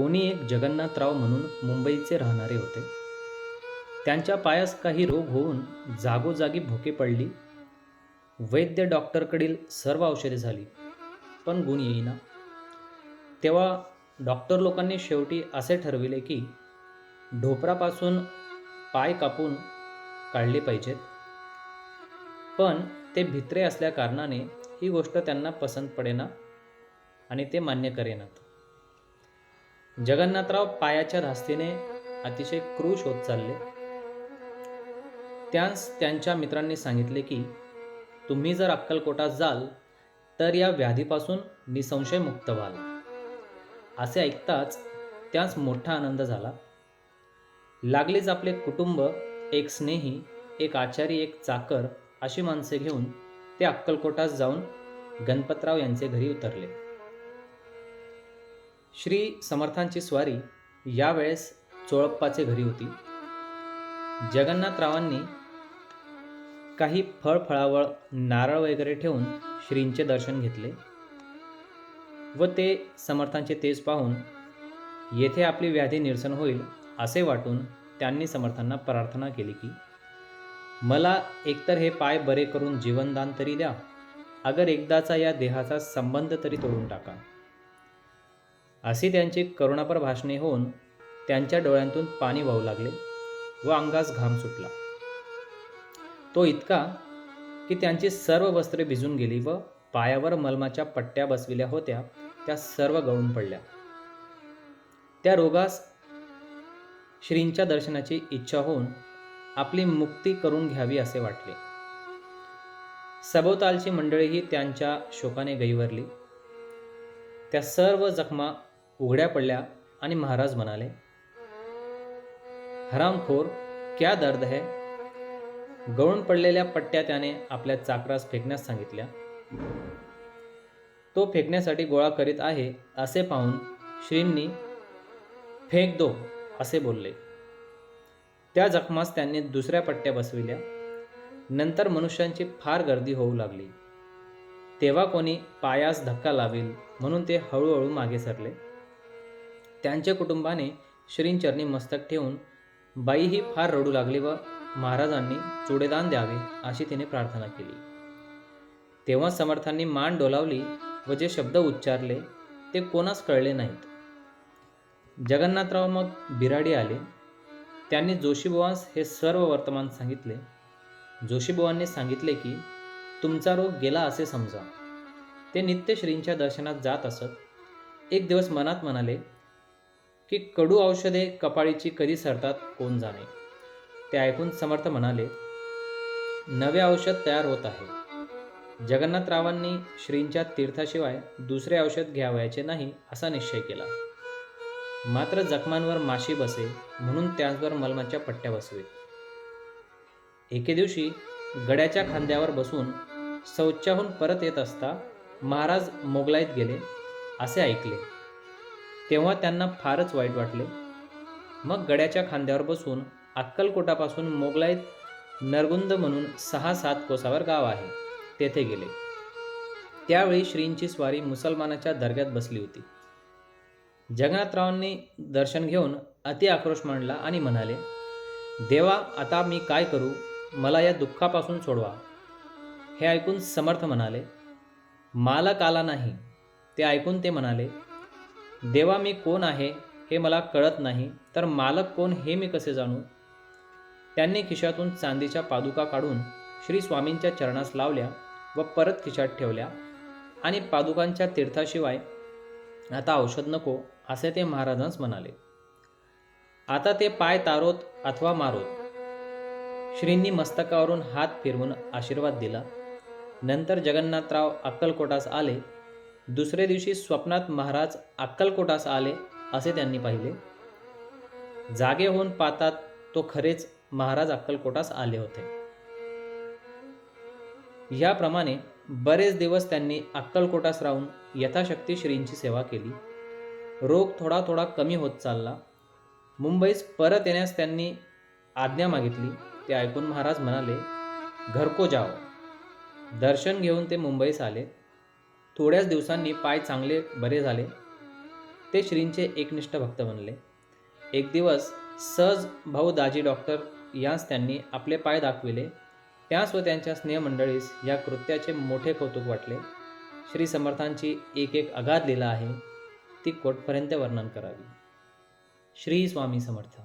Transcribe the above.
कोणी एक जगन्नाथराव म्हणून मुंबईचे राहणारे होते. त्यांच्या पायास काही रोग होऊन जागोजागी भोके पडली. वैद्य डॉक्टरकडील सर्व औषधे झाली पण गुण येईना. तेव्हा डॉक्टर लोकांनी शेवटी असे ठरविले की ढोपरापासून पाय कापून काढले पाहिजेत. पण ते भित्रे असल्या कारणाने ही गोष्ट त्यांना पसंत पडेना आणि ते मान्य करेनात. जगन्नाथराव पायाच्या धास्तीने अतिशय क्रूश होत चालले. त्यास त्यांच्या मित्रांनी सांगितले की तुम्ही जर अक्कलकोटात जाल तर या व्याधीपासून निसंशय मुक्त व्हाल. असे ऐकताच त्यास मोठा आनंद झाला. लागलेच आपले कुटुंब एक स्नेही एक आचारी एक चाकर अशी माणसे घेऊन ते अक्कलकोटात जाऊन गणपतराव यांचे घरी उतरले. श्री समर्थांची स्वारी यावेळेस चोळप्पाचे घरी होती. जगन्नाथरावांनी काही फळफळावळ नारळ वगैरे ठेवून श्रींचे दर्शन घेतले व ते समर्थांचे तेज पाहून येथे आपली व्याधी निरसन होईल असे वाटून त्यांनी समर्थांना प्रार्थना केली की मला एकतर हे पाय बरे करून जीवनदान तरी द्या अगर एकदाचा या देहाचा संबंध तरी तोडून टाका. अशी त्यांची करुणापर भाषणे होऊन त्यांच्या डोळ्यांतून पाणी वाहू लागले व अंगास घाम सुटला. तो इतका की त्यांची सर्व वस्त्रे भिजून गेली व पायावर मलमाच्या पट्ट्या बसविल्या होत्या त्या सर्व गळून पडल्या. त्या रोगास श्रींच्या दर्शनाची इच्छा होऊन आपली मुक्ती करून घ्यावी असे वाटले. सभोवतालची मंडळीही त्यांच्या शोकाने गैवरली त्या सर्व जखमा उघड्या पडल्या आणि महाराज म्हणाले हरामखोर क्या दर्द है? गळून पडलेल्या पट्ट्या त्याने आपल्या चाकरास फेकण्यास सांगितल्या. तो फेकण्यासाठी गोळा करीत आहे असे पाहून श्रींनी फेक दो असे बोलले. त्या जखमास त्यांनी दुसऱ्या पट्ट्या बसविल्या. नंतर मनुष्यांची फार गर्दी होऊ लागली. तेव्हा कोणी पायास धक्का लावेल म्हणून ते हळूहळू मागे सरले. त्यांच्या कुटुंबाने श्रींचरणी मस्तक ठेवून बाई ही फार रडू लागली व महाराजांनी चुडेदान द्यावे अशी तिने प्रार्थना केली. तेव्हा समर्थांनी मान डोलावली व जे शब्द उच्चारले ते कोणास कळले नाहीत. जगन्नाथराव मग बिराडी आले. त्यांनी जोशीबुवांस हे सर्व वर्तमान सांगितले. जोशीबुवांनी सांगितले की तुमचा रोग गेला असे समजा. ते नित्य श्रींच्या दर्शनात जात असत. एक दिवस मनात म्हणाले की कडू औषधे कपाळीची कधी सरतात कोण जाणे? ते ऐकून समर्थ म्हणाले नवे औषध तयार होत आहे. जगन्नाथरावांनी श्रींच्या तीर्थाशिवाय दुसरे औषध घ्यावयाचे नाही असा निश्चय केला. मात्र जखमांवर माशी बसे म्हणून त्याचवर मलमाच्या पट्ट्या बसवे. एके दिवशी गड्याच्या खांद्यावर बसून शौचाहून परत येत असता महाराज मोगलाईत गेले असे ऐकले. तेव्हा त्यांना फारच वाईट वाटले. मग गड्याच्या खांद्यावर बसून अक्कलकोटापासून मोगलाईत नरगुंद म्हणून सहा सात कोसावर गाव आहे तेथे गेले. त्यावेळी श्रींची स्वारी मुसलमानाच्या दर्ग्यात बसली होती. जगन्नाथरावांनी दर्शन घेऊन अति आक्रोश मांडला आणि म्हणाले देवा आता मी काय करू? मला या दुःखापासून सोडवा. हे ऐकून समर्थ म्हणाले मालक आला नाही. ते ऐकून ते म्हणाले देवा मी कोण आहे हे मला कळत नाही तर मालक कोण हे मी कसे जाणू? त्यांनी खिशातून चांदीच्या पादुका काढून श्री स्वामींच्या चरणास लावल्या व परत खिशात ठेवल्या. आणि पादुकांच्या तीर्थाशिवाय आता औषध नको असे ते महाराजांस म्हणाले. आता ते पाय तारोत अथवा मारोत. श्रींनी मस्तकावरून हात फिरवून आशीर्वाद दिला. नंतर जगन्नाथराव अक्कलकोटास आले दुसऱ्या दिवशी स्वप्नात महाराज अक्कलकोटास आले असे त्यांनी पाहिले. जागे होऊन पाहतात तो खरेच महाराज अक्कलकोटास आले होते. याप्रमाणे बरेच दिवस त्यांनी अक्कलकोटास राहून यथाशक्ती श्रींची सेवा केली. रोग थोडा थोडा कमी होत चालला. मुंबईस परत येण्यास त्यांनी आज्ञा मागितली. ते ऐकून महाराज म्हणाले घरको जाओ. दर्शन घेऊन ते मुंबईस आले. थोड्याच दिवसांनी पाय चांगले बरे झाले. ते श्रींचे एकनिष्ठ भक्त बनले. एक दिवस सहज भाऊ दाजी डॉक्टर यास त्यांनी आपले पाय दाखविले. त्यास व त्यांच्या स्नेहमंडळीस या कृत्याचे मोठे कौतुक वाटले. श्री समर्थांची एक एक अगाध लीला आहे. ती कोटपर्यंत वर्णन करावी. श्री स्वामी समर्थ.